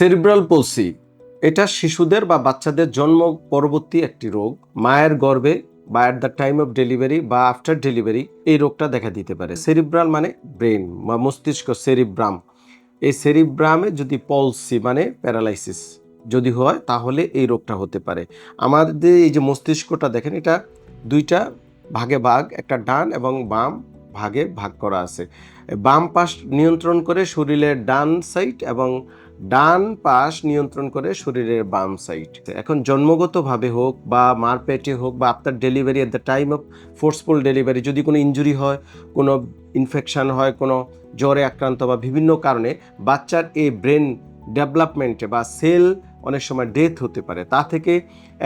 Cerebral পলসি এটা শিশুদের বা বাচ্চাদের জন্ম পরবর্তী একটি রোগ। মায়ের গর্ভে বা at the time of delivery বা আফটার ডেলিভারি এই রোগটা দেখা দিতে পারে। সেরিব্রাল মানে ব্রেন বা মস্তিষ্ক সেরিব্রাম এই সেরিব্রামে যদি পলসি মানে প্যারালাইসিস যদি হয়, তাহলে এই রোগটা হতে পারে। আমাদের এই যে মস্তিষ্কটা দেখেন, এটা দুইটা ভাগে ভাগ, একটা ডান এবং বাম ভাগে ভাগ করা আছে। বাম পাশ নিয়ন্ত্রণ করে শরীরের ডান সাইড এবং ডান পাশ নিয়ন্ত্রণ করে শরীরের বাম সাইড এখন জন্মগতভাবে হোক বা মার পেটে হোক বা আপনার delivery at the time of forceful delivery যদি কোনো ইনজুরি হয়, কোনো ইনফেকশান হয়, কোনো জ্বরে আক্রান্ত বা বিভিন্ন কারণে বাচ্চার এই ব্রেন ডেভেলপমেন্টে বা সেল অনেক সময় ডেথ হতে পারে। তা থেকে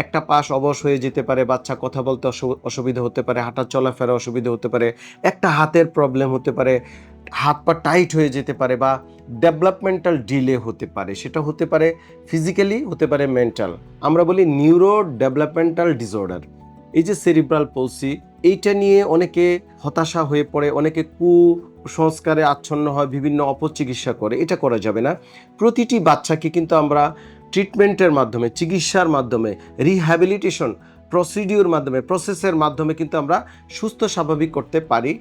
একটা পাশ অবশ হয়ে যেতে পারে, বাচ্চা কথা বলতে অসুবিধা হতে পারে হাঁটা চলাফেরা অসুবিধা হতে পারে, একটা হাতের প্রবলেম হতে পারে হাত পা টাইট হয়ে যেতে পারে বা ডেভেলপমেন্টাল ডিলে হতে পারে, সেটা হতে পারে ফিজিক্যালি, হতে পারে মেন্টাল। আমরা বলি নিউরো ডেভেলপমেন্টাল ডিসঅর্ডার। এই যে সেরিব্রাল পলসি, এইটা নিয়ে অনেকে হতাশা হয়ে পড়ে, অনেকে কু সংস্কারে আচ্ছন্ন হয়, বিভিন্ন অপচিকিৎসা করে, এটা করা যাবে না। প্রতিটি বাচ্চাকে কিন্তু আমরা ট্রিটমেন্টের মাধ্যমে, চিকিৎসার মাধ্যমে রিহ্যাবিলিটেশন প্রসিডিওর মাধ্যমে প্রসেসের মাধ্যমে কিন্তু আমরা সুস্থ, স্বাভাবিক করতে পারি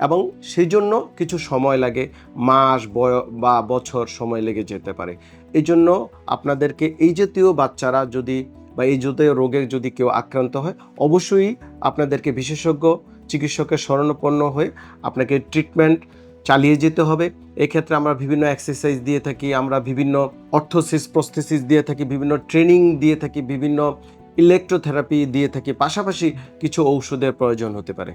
এবং সেই জন্য কিছু সময় লাগে, মাস, বয়, বা বছর সময় লেগে যেতে পারে। এই জন্য আপনাদেরকে এই জাতীয় বাচ্চারা যদি বা এই জাতীয় রোগে যদি কেউ আক্রান্ত হয়, অবশ্যই আপনাদেরকে বিশেষজ্ঞ, চিকিৎসকের শরণাপন্ন হয়ে আপনাকে ট্রিটমেন্ট চালিয়ে যেতে হবে। এক্ষেত্রে আমরা বিভিন্ন এক্সারসাইজ দিয়ে থাকি, আমরা বিভিন্ন অর্থোসিস প্রস্থেসিস দিয়ে থাকি, বিভিন্ন ট্রেনিং দিয়ে থাকি, বিভিন্ন ইলেকট্রোথেরাপি দিয়ে থাকি। পাশাপাশি কিছু ঔষধের প্রয়োজন হতে পারে।